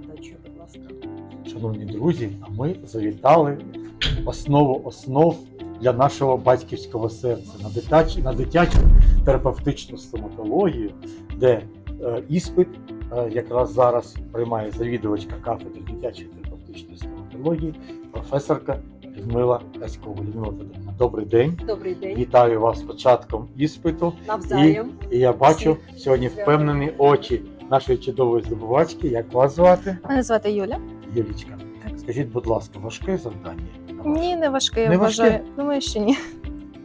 задачою, будь ласка. Шановні друзі, а ми завітали в основу основ для нашого батьківського серця на дитячу, на дитячу терапевтичну стоматологію, де е, іспит е, якраз зараз приймає завідувачка кафедри дитячої терапевтичної стоматології, професорка Людмила Каськова. Людмила Федорівна, добрий день. Добрий день. Вітаю вас з початком іспиту. Навзаєм. І я бачу Всіх сьогодні впевнені очі нашої чудової здобувачки. Як вас звати? Мене звати Юля. Юлічка. Скажіть, будь ласка, важке завдання? Ні, не важке, я Не важке? вважаю. Думаю, що ні.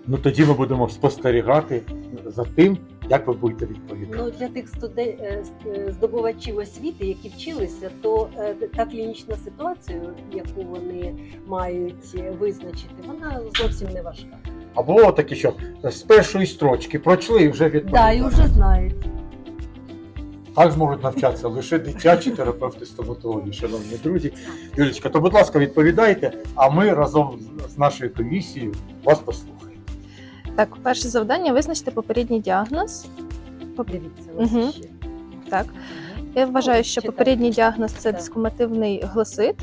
Ну тоді ми будемо спостерігати за тим, як ви будете відповідати. Ну для тих студен... е, е, здобувачів освіти, які вчилися, то е, та клінічна ситуація, яку вони мають визначити, вона зовсім не важка. Або такі, що з першої строчки прочли і вже Да, відповідають. і вже знають. Так зможуть навчатися лише дитячі терапевти стоматології, шановні друзі. Юлічка, то будь ласка, відповідайте, а ми разом з- нашою комісією вас послухаємо. Так, перше завдання визначити попередній діагноз. Дивіться, ось Мгм. ще. Так. Я вважаю, що попередній діагноз це Так. дискомативний глосит.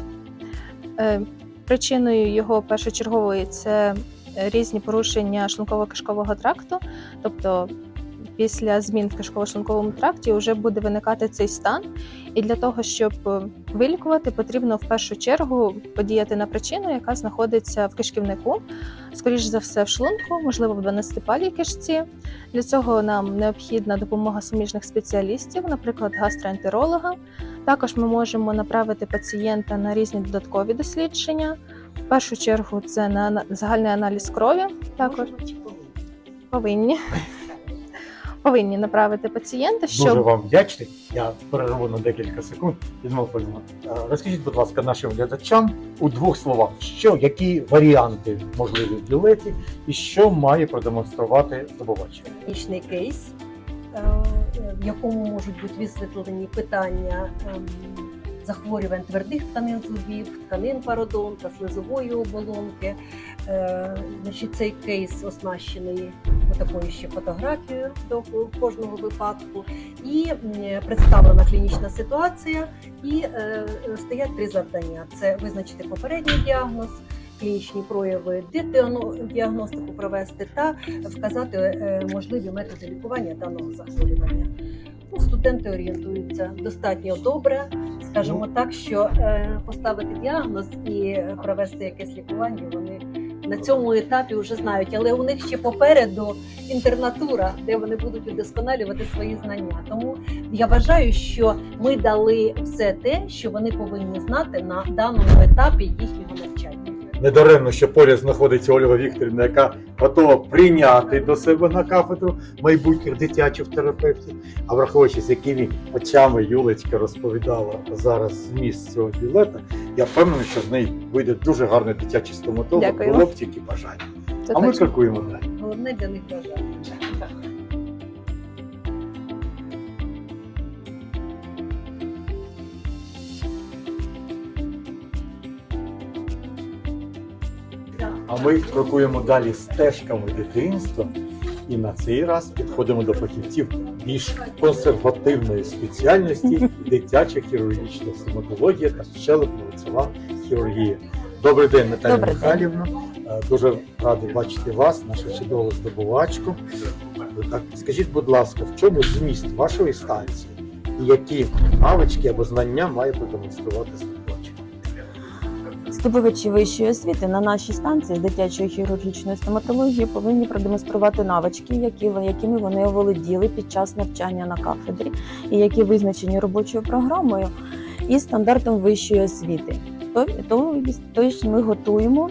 Е, Причиною його першочергової це е, різні порушення шлунково-кишкового тракту, тобто після змін в кишково-шлунковому тракті вже буде виникати цей стан. І для того, щоб е, вилікувати, потрібно в першу чергу подіяти на причину, яка знаходиться в кишківнику, скоріш за все, в шлунку, можливо, в 12-палій кишці. Для цього нам необхідна допомога суміжних спеціалістів, наприклад, гастроентеролога. Також ми можемо направити пацієнта на різні додаткові дослідження. В першу чергу це на загальний аналіз крові. Також повинні? Повинні. Направити пацієнта, Дуже щоб вам вдячний. Я перерву на декілька секунд. Федорівна, е, розкажіть, будь ласка, нашим глядачам у двох словах, що які варіанти можливі в білеті, і що має продемонструвати здобувач. клінічний кейс, е, в якому можуть бути висвітлені питання ем, захворювань твердих тканин зубів, тканин пародонта, слизової оболонки. Е, Значить, цей кейс оснащений такою ще фотографією до кожного випадку, і представлена клінічна ситуація, і е, стоять три завдання: це визначити попередній діагноз. Клінічні прояви діагностику провести та вказати е, можливі методи лікування даного захворювання. Ну, студенти орієнтуються достатньо добре, скажімо так, що е, поставити діагноз і провести якесь лікування вони на цьому етапі вже знають, але у них ще попереду інтернатура, де вони будуть удосконалювати свої знання. Тому я вважаю, що ми дали все те, що вони повинні знати на даному етапі їхнього навчання. Недаремно, що поряд знаходиться Ольга Вікторівна, яка готова прийняти до себе на кафедру майбутніх дитячих терапевтів. А враховуючи, з якими очами Юлечка розповідала зараз зміст цього білета, я впевнений, що з неї вийде дуже гарний дитячий стоматолог. Дякую. Було б тільки бажання. це А ми крокуємо далі. Головне для них бажання. А ми крокуємо далі стежками дитинства. І на цей раз підходимо до фахівців більш консервативної спеціальності дитяча хірургічна стоматологія та щелепно-лицева хірургія. Добрий день, Наталя Добрий. Михайлівна. Е, Дуже радий бачити вас, нашу чудову здобувачку. Так, скажіть, будь ласка, в чому зміст вашої станції і які навички або знання має продемонструвати здобувач? Здобувачі вищої освіти на нашій станції з дитячої хірургічної стоматології повинні продемонструвати навички, які якими вони оволоділи під час навчання на кафедрі, і які визначені робочою програмою і стандартом вищої освіти. То, то, то ми готуємо.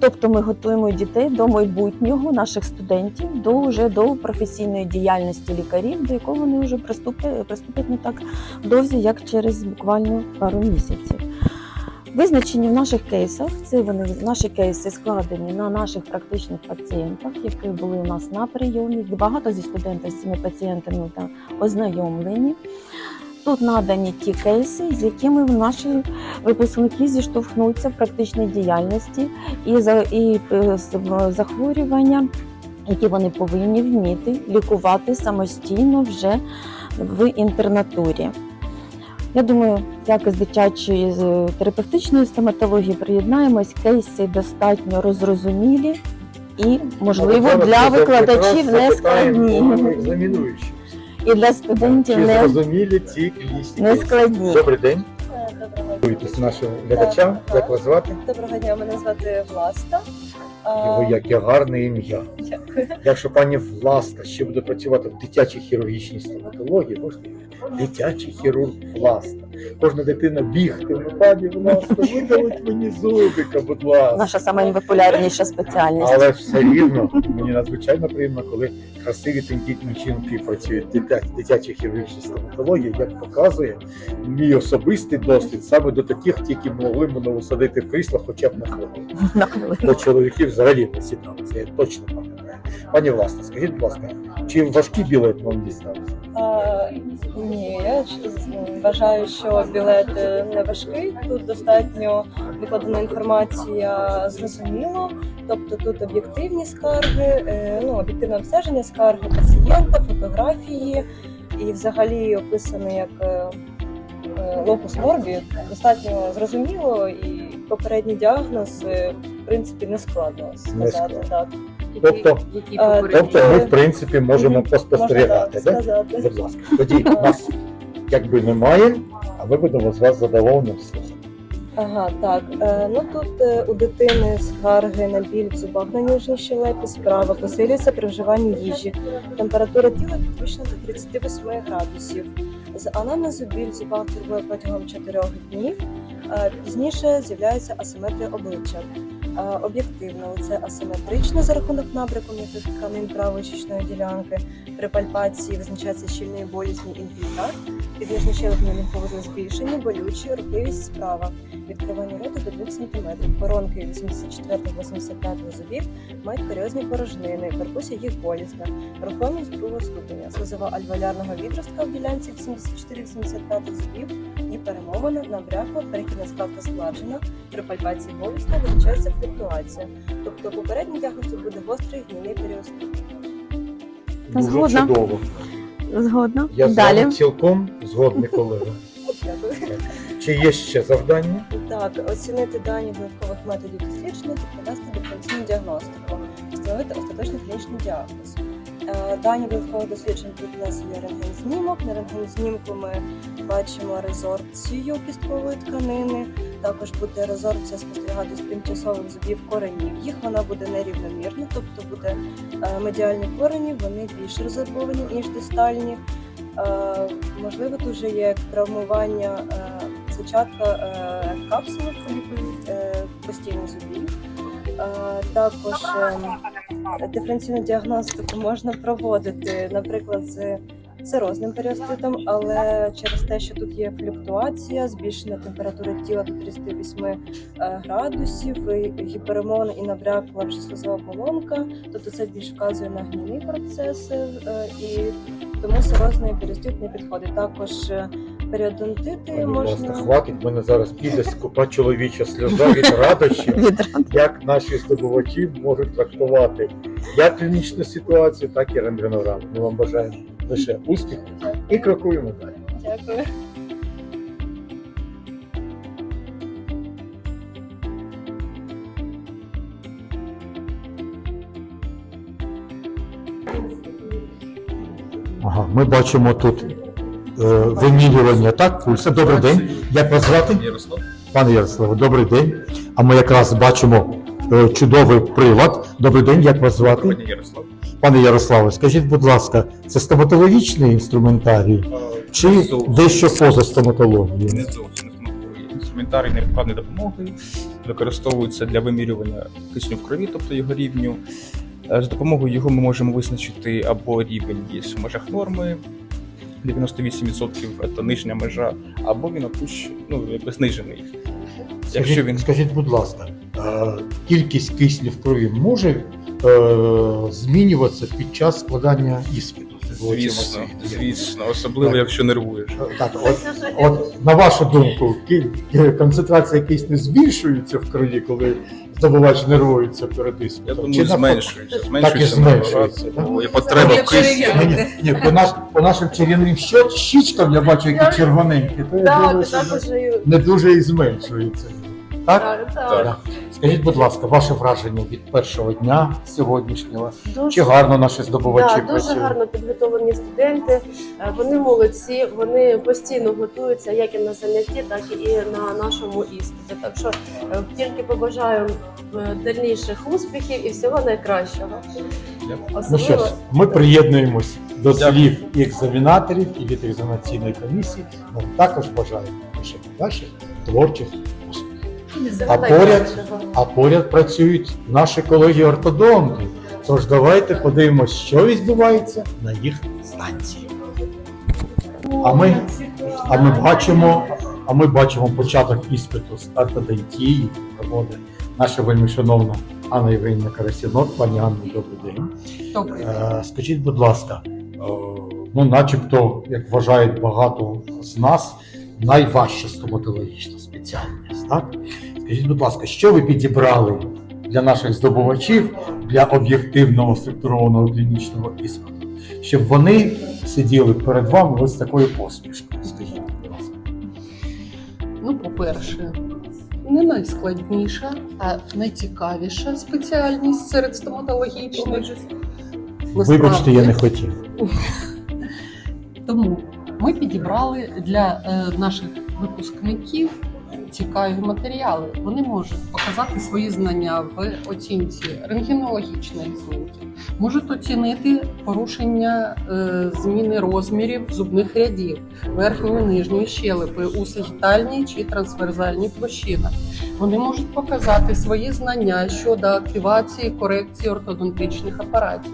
Тобто ми готуємо дітей до майбутнього наших студентів, до вже до професійної діяльності лікарів, до якого вони вже приступлять, приступлять не так довзі, як через буквально пару місяців. Визначені в наших кейсах, це вони наші кейси складені на наших практичних пацієнтах, які були у нас на прийомі. Багато зі студентів з цими пацієнтами та ознайомлені. Тут надані ті кейси, з якими наші випускники зіштовхнуться в практичній діяльності і, за, і е, захворювання, які вони повинні вміти лікувати самостійно вже в інтернатурі. Я думаю, як із дитячої з терапевтичної стоматології приєднаємось, кейси достатньо розрозумілі і, можливо, для викладачів не складні. І для студентів не, зрозумілі ці не складні. Добрий день. Доброго Готуйтесь нашим глядачам. Як вас звати? доброго дня, мене звати Власта. Його яке гарне ім'я. Дякую. Якщо пані Власта ще буде працювати в дитячій хірургічній стоматології, можна дитячий хірург Власта. Кожна дитина бігтиме, пані Власта, видалить мені зубика, будь ласка. Наша найпопулярніша спеціальність. Але все рівно мені надзвичайно приємно, коли красиві тендітні жінки працюють в дитя- дитячій хірургічній стоматології, як показує мій особистий досвід, саме до таких тільки могли мене усадити в крісло хоча б на хвилину. На хвилину. До чоловіків взагалі не сідалися, я точно пам'ятаю. Пані Власне, скажіть, будь ласка, чи важкий білет вам дістався? А, ні, я вважаю, що білет е, не важкий. Тут достатньо викладена інформація зрозуміло. Тобто тут об'єктивні скарги, е, ну об'єктивне обстеження скарги пацієнта, фотографії і взагалі описано як е, локус морбі. Достатньо зрозуміло і попередній діагноз принципі не складно сказати. складно. Так. Тобто, Е, тобто ми, в принципі, можемо поспостерігати. Можна да? так сказати. Будь ласка, тоді нас якби немає, а ми будемо з вас задоволенням слухати. Ага, так. Е, ну тут е, у дитини скарги на біль в зубах на нижній щелепі справа посилюється при вживанні їжі. Температура тіла підвищена до 38 градусів. З анамнезу біль в зубах турбує протягом 4 днів. Е, пізніше з'являється асиметрія обличчя. Е, об'єктивно. Це асиметрично за рахунок набряку м'яких тканин правої щічної ділянки. При пальпації визначається щільний болісний інфільтрат, під нижньощелепні лімфоузли збільшені, болючі, рухливість справа. Відкривання рота до 2 см. Коронки 84-85 зубів мають каріозні порожнини, перкусія їх болісна, рухомість другого ступеня, слизова альвеолярного відростка в ділянці 84-85 зубів і перемовина, набрякла, перехідна складка складжена, при пальпації болісна визначається флюктуація. Тобто попередній тут буде гострий гнійний періостит. Дуже Згодна. чудово. Згодна. Я з Далі. вами цілком згодний колега. Дякую. Чи є ще завдання? Так, оцінити дані додаткових методів дослідження та провести диференційну діагностику, встановити остаточний клінічний діагноз. Е, Дані додаткових досліджень тут у рентген-знімок. На рентген-знімку ми бачимо резорбцію кісткової тканини. Також буде резорбція спостерігати з тимчасових зубів коренів. Їх вона буде нерівномірна, тобто буде е, медіальні корені, вони більш резорбовані, ніж дистальні. Е, Можливо, тут вже є травмування е, зачатка капсули постійних зубів. Також е, диференційну діагностику можна проводити, наприклад, з сирозним періоститом, але через те, що тут є флюктуація, збільшена температура тіла до 38 е, градусів, гіперемон і набрякла вже слизова оболонка, тобто це більш вказує на гнійний процес, е, і тому сирозний періостит не підходить. Також е, періодонтити Пані Власне, хватить, в мене зараз піде скупа чоловіча сльоза від радощів. Як наші здобувачі можуть трактувати як клінічну ситуацію, так і рентгенограму. Ми вам бажаємо лише успіху і крокуємо далі. Дякую. Ага, ми бачимо тут е, вимірювання, так, пульса. Добрий день. Як вас звати? Ярослав. Пане Ярославе, добрий день. А ми якраз бачимо е, чудовий прилад. Добрий день, як вас звати? Ярослав. Пане Ярославе, скажіть, будь ласка, це стоматологічний інструментарій чи Не зовсім. дещо поза стоматологією? Не зовсім інструментарій. Невідкладної допомоги використовується для вимірювання кисню в крові, тобто його рівню. Е, За допомогою його ми можемо визначити або рівень є в межах норми, 98% це нижня межа, або він опущ... ну, знижений. Якщо Скажіть, він скажіть, будь ласка, е, кількість кисню в крові може е, змінюватися під час складання іспиту? звісно, звісно, особливо Так. якщо нервуєш. Так, от, от на вашу думку, ки- концентрація кисню збільшується в крові, коли здобувач нервується перед Я думаю, Чи зменшується. Зменшується зменшується, набагато, да? бо є потреба в кисні. Ні, ні, ні, по, наш, по нашим чарівним щічкам я бачу, які червоненькі, то я думаю, що не- не дуже і зменшується. Так? Так. Скажіть, будь ласка, ваше враження від першого дня сьогоднішнього? Дуже, Чи гарно наші здобувачі да, дуже працюють? гарно підготовлені студенти. Е, Вони молодці, вони постійно готуються як і на занятті, так і на нашому іспиті. Так що е, тільки побажаю е, дальніших успіхів і всього найкращого. Дякую. Ну що ж, ми приєднуємось до слів і екзаменаторів і від екзаменаційної комісії. Ми також бажаємо лише ваших творчих А поряд, а поряд працюють наші колеги ортодонти. Тож давайте подивимось, що відбувається на їх станції. А ми, а ми бачимо, а ми бачимо початок іспиту з ортодонтії, проводить наша вельми шановна Анна Євгенівна Карасінок. Пані Анна, добрий день. Добре. Е, Скажіть, будь ласка, е, ну, начебто, як вважають багато з нас, найважча стоматологічна спеціальність. Так? Скажіть, будь ласка, що ви підібрали для наших здобувачів для об'єктивного структурованого клінічного іспиту, щоб вони сиділи перед вами ось такою посмішкою? Скажіть, будь ласка. Ну, по-перше, не найскладніша, а найцікавіша спеціальність серед стоматологічних. Вибачте, я не хотів. Тому ми підібрали для е, наших випускників цікаві матеріали. Вони можуть показати свої знання в оцінці рентгенологічної знімки, можуть оцінити порушення е, зміни розмірів зубних рядів, верхньої нижньої щелепи у сагітальній чи трансверзальній площинах. Вони можуть показати свої знання щодо активації корекції ортодонтичних апаратів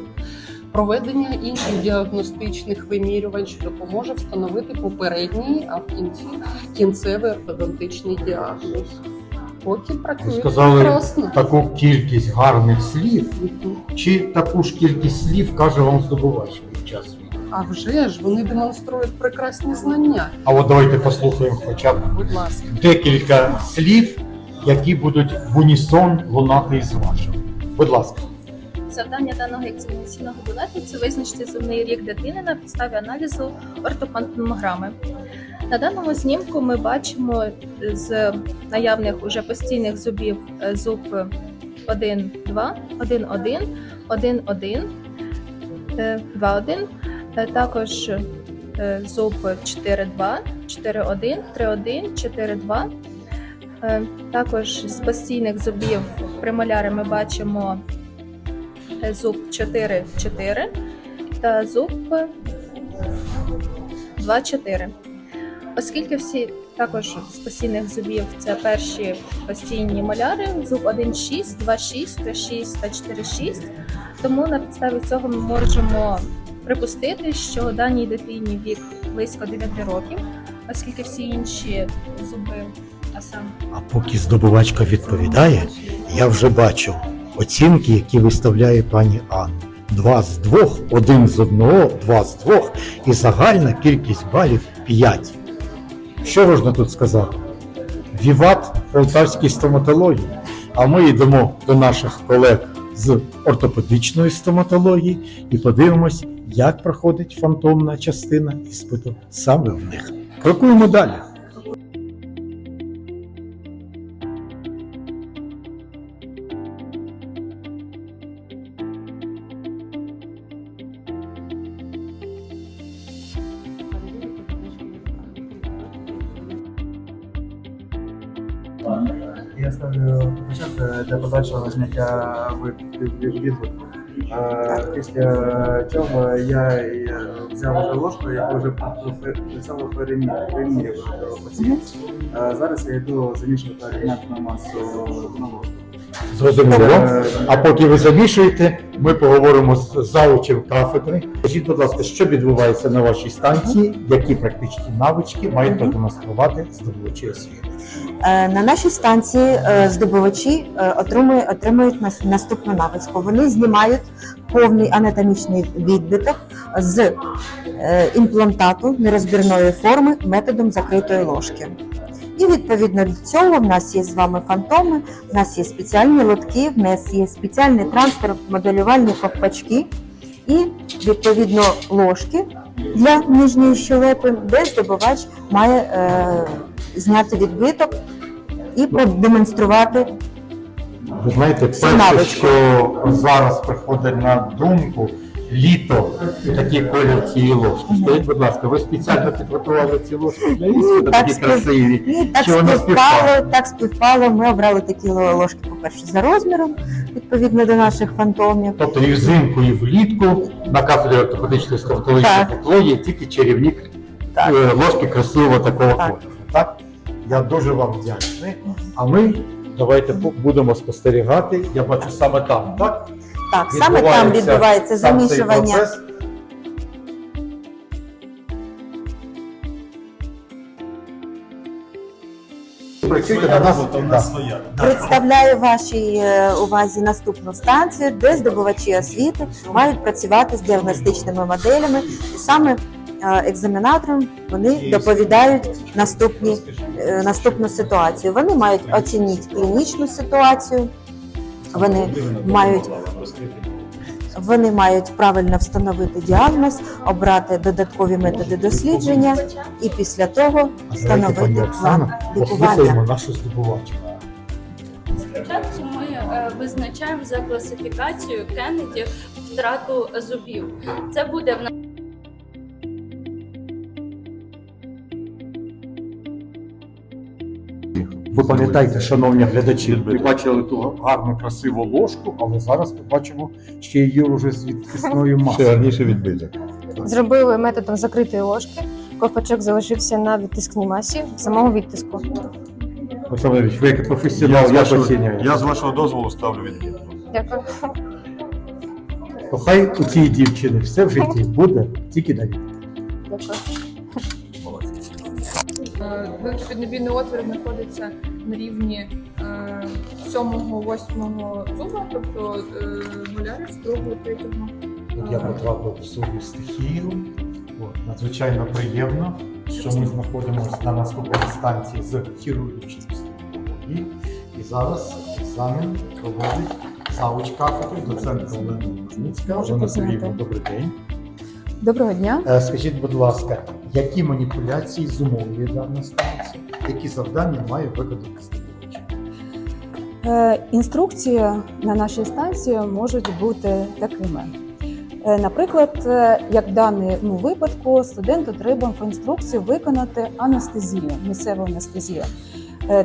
проведення інших діагностичних вимірювань, що допоможе встановити попередній, а в кінці кінцевий ортодонтичний діагноз. Потім працює сказали прекрасно. таку кількість гарних слів, чи таку ж кількість слів каже вам здобувач під час війни? А вже ж вони демонструють прекрасні знання. А от давайте послухаємо хоча б Будь ласка. декілька слів, які будуть в унісон лунати із вашим. Будь ласка. Завдання даного екзаменаційного білету це визначити зубний рік дитини на підставі аналізу ортопантомограми. На даному знімку ми бачимо з наявних уже постійних зубів е, зуб 1, 2, 1, 1, 1, 1, 2, 1, е, також е, зуб 4, 2, 4, 1, 3, 1, 4, 2. Е, Також з постійних зубів премоляри ми бачимо е, зуб 4, 4 та зуб 2, 4. Оскільки всі також з постійних зубів це перші постійні маляри, зуб 1, 6, 2, 6, 3, 6 та 4, 6. Тому на підставі цього ми можемо припустити, що даній дитині вік близько 9 років, оскільки всі інші зуби, а саме А поки здобувачка відповідає, я вже бачу оцінки, які виставляє пані Анна. Два з двох, один з одного, два з двох, і загальна кількість балів 5. Що можна тут сказати? Віват полтавській стоматології. А ми йдемо до наших колег з ортопедичної стоматології і подивимось, як проходить фантомна частина іспиту саме в них. Крокуємо далі. Подальшого зняття відбутку. Після цього я я взяв ложку, яку вже приціло перемірював пацієнт. Зараз я йду замішувати оригінальну масу на ложку. Зрозуміло. Е, А поки ви замішуєте, ми поговоримо з заучем кафедри. Скажіть, будь ласка, що відбувається на вашій станції, які практичні навички мають продемонструвати здобувачі освіти? Е, На нашій станції е, здобувачі отримують, отримують нас- наступну навичку. Вони знімають повний анатомічний відбиток з імплантату нерозбірної форми методом закритої ложки. І відповідно до цього в нас є з вами фантоми, в нас є спеціальні лотки, в нас є спеціальний транспорт, моделювальні ковпачки і відповідно ложки для нижньої щелепи, де здобувач має е, зняти відбиток і продемонструвати Ви знаєте, перше, що зараз приходить на думку, літо такий колір цієї ложки. Скажіть, будь ласка, ви спеціально підготували ці ложки для іспиту, так такі спів- красиві. І так Чи воно співпало, так співпало. Ми обрали такі ложки, по-перше, за розміром, відповідно до наших фантомів. Тобто і взимку, і влітку на кафедрі ортопедичної стоматології Так. тепло є тільки чарівник Так. е, ложки красивого такого Так. кольору. Так? Я дуже вам вдячний. А ми давайте будемо спостерігати. Я бачу саме там, так? Так, саме там відбувається сам цей замішування. процес. Працюйте на нас. да. Представляю вашій е, увазі наступну станцію, де здобувачі освіти мають працювати з діагностичними моделями. І саме е, екзаменаторам вони доповідають наступні, е, наступну ситуацію. Вони мають оцінити клінічну ситуацію, вони мають вони мають правильно встановити діагноз, обрати додаткові методи дослідження і після того встановити план лікування. нашу здобувачку. Спочатку ми е, визначаємо за класифікацією Кеннеді втрату зубів. Це буде в Ви пам'ятаєте, шановні глядачі, ви бачили ту гарну красиву ложку, але зараз ми бачимо ще її вже з відтисною масою. гарніше відбиток. Зробили методом закритої ложки. Ковпачок залишився на відтискній масі самого відтиску. Олександр Ильич, ви як професіонал, Я з, як я з вашого дозволу ставлю відмінку. Дякую. То хай у цій дівчини все в житті буде тільки відповідь. Дякую. Великий піднебійний отвір знаходиться на рівні е, 7-8 зуба, тобто е, молярів, другого, третього. От я потрапив в свою стихію. От, надзвичайно приємно, що ми знаходимося на наступній станції з хірургічної стоматології. І зараз екзамен проводить завуч кафедри, доцентка Олена Лозницька. Олена зняти. Добрий день. Доброго дня. Е, Скажіть, будь ласка, які маніпуляції зумовлює дана станція? Які завдання має виконати здобувач? Е, Інструкції на нашій станції можуть бути такими. Е, Наприклад, е, як в даному випадку, студент отримав інструкцію виконати анестезію, місцеву анестезію.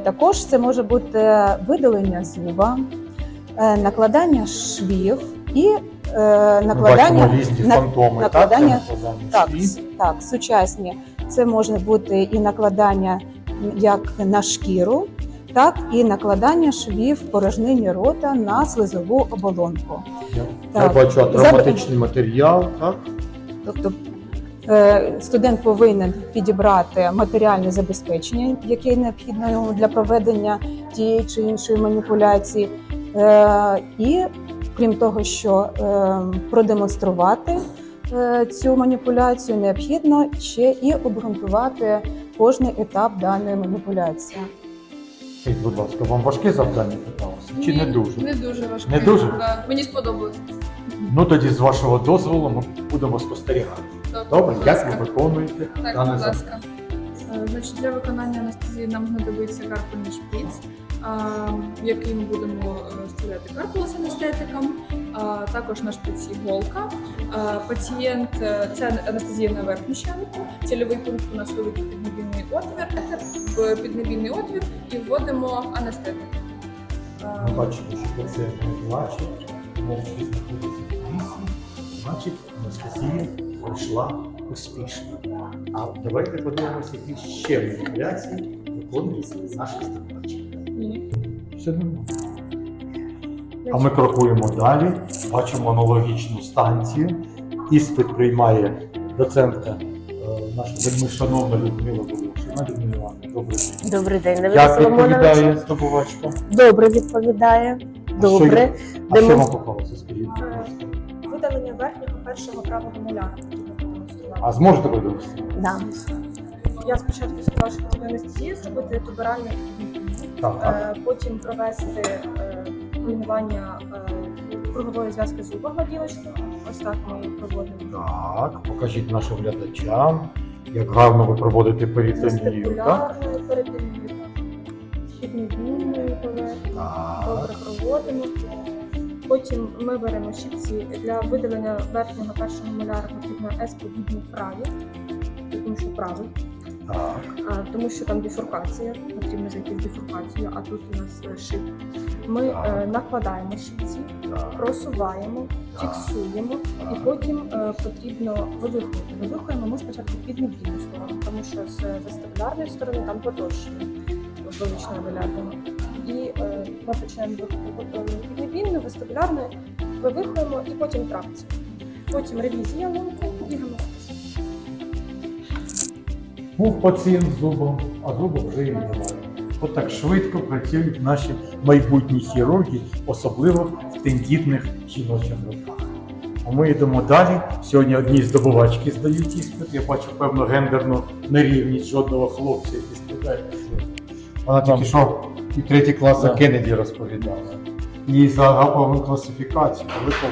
Також це може бути видалення зуба, накладання швів і накладання бачимо на- фантоми, накладання- так? Так, так, сучасні. Це може бути і накладання як на шкіру, так і накладання швів порожнині рота на слизову оболонку. Я, Так. я бачу травматичний матеріал, так? Тобто е, студент повинен підібрати матеріальне забезпечення, яке необхідно йому для проведення тієї чи іншої маніпуляції, Е, і крім того, що е, продемонструвати е, цю маніпуляцію, необхідно ще і обґрунтувати кожний етап даної маніпуляції. Скажіть, будь ласка, вам важке завдання питалося? Чи не дуже? Не дуже важко. Не дуже? Да. Мені сподобалось. Ну тоді, з вашого дозволу, ми будемо спостерігати. Добре, будь як ви виконуєте Так, дане будь завдання? ласка. Е, Значить, для виконання анестезії нам знадобиться карпальний шприц, який ми будемо е, карпула з анестетиком, також на шприці голка. Пацієнт е, це анестезія на верхню щелепу, цільовий пункт у нас великий піднебійний отвір, в піднебійний отвір і вводимо анестетик. Ми бачимо, що пацієнт не плаче, мовчки знаходиться в кріслі, значить, анестезія пройшла успішно. А давайте подивимося, які ще маніпуляції виконують наші здобувачі. Все нормально. А ми крокуємо далі, бачимо аналогічну станцію. Іспит приймає доцентка е, наша вельми шановна Людмила Волошина. Людмила Івановна, добрий день. Добрий день, Як відповідає здобувачка? Добре відповідає. А що Добре. А що вам попалося, скажіть, будь ласка? Видалення верхнього першого правого муляра. А зможете продемонструвати? Да. Я спочатку сказала, що хотіла анестезію зробити туберальний Так. е, потім провести е, руйнування е, кругової зв'язки зуба гладілочкою. Ось так ми її проводимо. Так, покажіть нашим глядачам, як гарно ви проводите перитонію, так? Перетиною, піднебільною добре проводимо. Потім ми беремо щипці для видалення верхнього першого моляра потрібно S-подібні праві, тому що правий. Так. А, тому що там біфуркація, потрібно зайти в біфуркацію, а тут у нас е, шип. Ми е, накладаємо щипці, просуваємо, фіксуємо, і потім е, потрібно вивихувати. Вивихуємо ми спочатку піднебільну сторону, тому що з вестибулярної сторони там потовщення вуличної вилярного. І ми починаємо піднебільну, вестибулярну, вивихуємо і потім тракцію. Потім ревізія лунку Був пацієнт з зубом, а зуба вже і немає. От так швидко працюють наші майбутні хірурги, особливо в тендітних жіночих руках. А ми йдемо далі. Сьогодні одні здобувачки здають іспит. Я бачу певну гендерну нерівність жодного хлопця, який іспит. Вона тільки що і третій клас Да. Кеннеді розповідала. І за гапову класифікацію великого.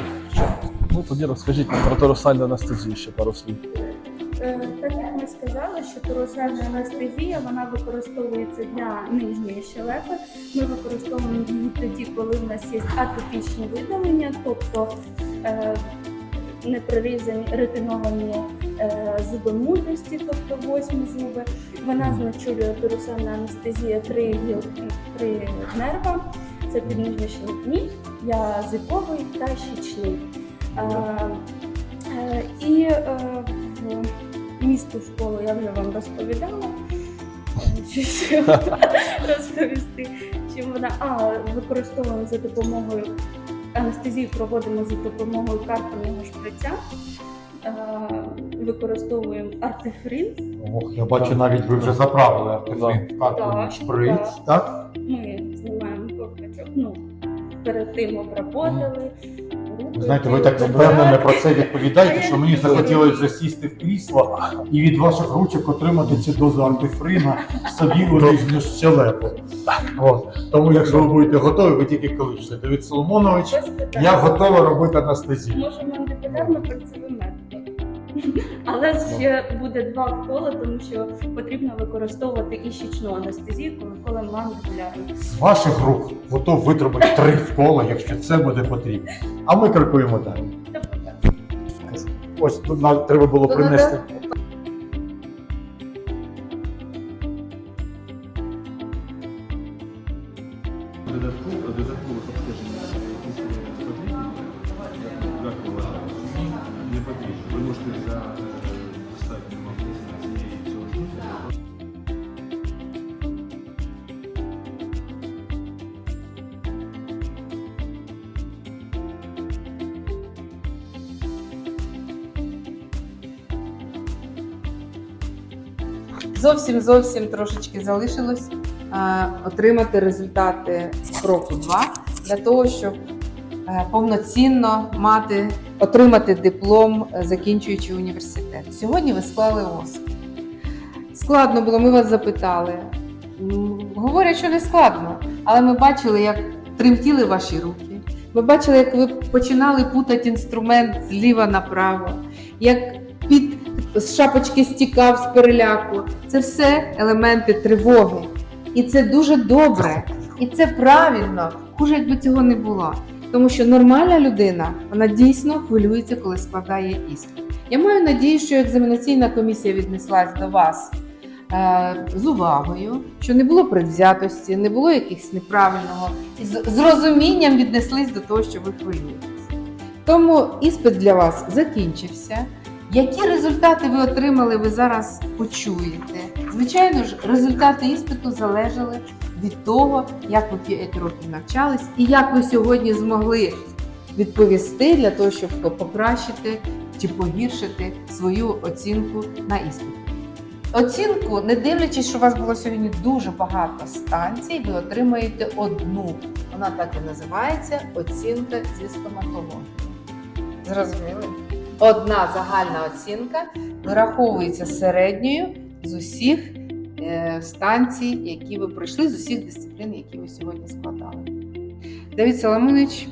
Ну тоді розкажіть нам про торосальну анестезію ще пару слів. Що торосальна анестезія вона використовується для нижньої щелепи. Ми використовуємо її тоді, коли в нас є атопічні видалення, тобто е, непрорізані ретиновані е, зуби мудрості, тобто восьмі зуби. Вона знечулює торосальна анестезія три три нерва. Це піднижньощелепні, язиковий та щічний. Е, в місто школу я вже вам розповідала. Розповісти? Чим вона а використовуємо за допомогою анестезію проводимо за допомогою карпального шприця. Використовуємо артефрин. Ох, я бачу, навіть ви вже заправили артефрин в Так, шприц, так. так? Ми знімаємо ковпачок, ну перед тим обработали. Ви знаєте, ви так впевнено про це відповідаєте, що мені захотілося засісти сісти в крісло і від ваших ручок отримати цю дозу антифрина собі у нижню щелепу. От. Тому, якщо ви будете готові, ви тільки кличте. Давид Соломонович, я готова робити анестезію. Можемо антиполярно про методом. Але ще буде два вкола, тому що потрібно використовувати і щічну анестезію, коли коли мандибулярну. З ваших рук готов витримати три вкола, якщо це буде потрібно. А ми крокуємо далі. Ось тут нам треба було принести. Зовсім зовсім трошечки залишилось е, отримати результати кроку 2 для того, щоб е, повноцінно мати отримати диплом, е, закінчуючи університет. Сьогодні ви склали ОСК. Складно було, ми вас запитали. Говорять, що не складно, але ми бачили, як тремтіли ваші руки. Ми бачили, як ви починали путати інструмент зліва направо, як під з шапочки стікав з переляку. Це все елементи тривоги. І це дуже добре, і це правильно. Хуже, якби цього не було. Тому що нормальна людина вона дійсно хвилюється, коли складає іспит. Я маю надію, що екзаменаційна комісія віднеслась до вас е, з увагою, що не було предвзятості, не було якихось неправильного, і з, розумінням віднеслись до того, що ви хвилюєтесь. Тому іспит для вас закінчився. Які результати ви отримали, ви зараз почуєте. Звичайно ж, результати іспиту залежали від того, як ви 5 років навчались і як ви сьогодні змогли відповісти для того, щоб покращити чи погіршити свою оцінку на іспиті. Оцінку, не дивлячись, що у вас було сьогодні дуже багато станцій, ви отримаєте одну. Вона так і називається оцінка зі стоматології. Зрозуміли? Одна загальна оцінка вираховується середньою з усіх е, станцій, які ви пройшли, з усіх дисциплін, які ви сьогодні складали. Давід Соломонович,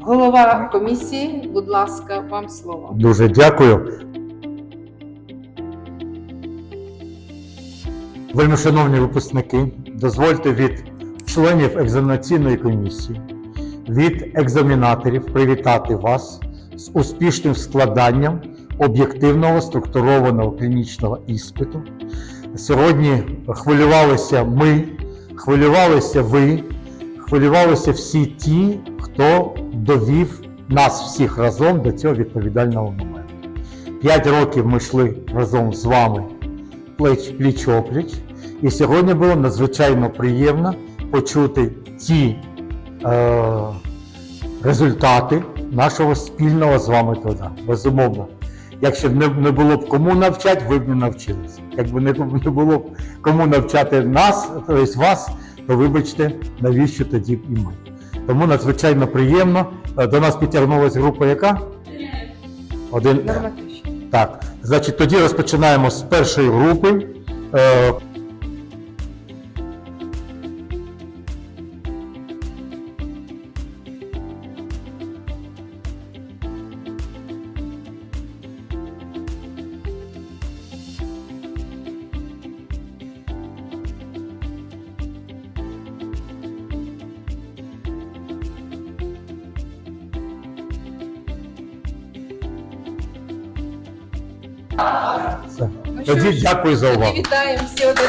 голова комісії, будь ласка, вам слово. Дуже дякую. Вельми шановні випускники, дозвольте від членів екзаменаційної комісії, від екзаменаторів привітати вас з успішним складанням об'єктивного структурованого клінічного іспиту. Сьогодні хвилювалися ми, хвилювалися ви, хвилювалися всі ті, хто довів нас всіх разом до цього відповідального моменту. П'ять років ми йшли разом з вами пліч опліч, і сьогодні було надзвичайно приємно почути ті е, результати нашого спільного з вами труда. Безумовно. Якщо б не, не було б кому навчати, ви б не навчилися. Якби не, не було б кому навчати нас, тобто вас, то вибачте, навіщо тоді б і ми. Тому надзвичайно приємно. Е, До нас підтягнулася група яка? Один. Так, значить, тоді розпочинаємо з першої групи. Дякую за увагу. Вітаємо всі один.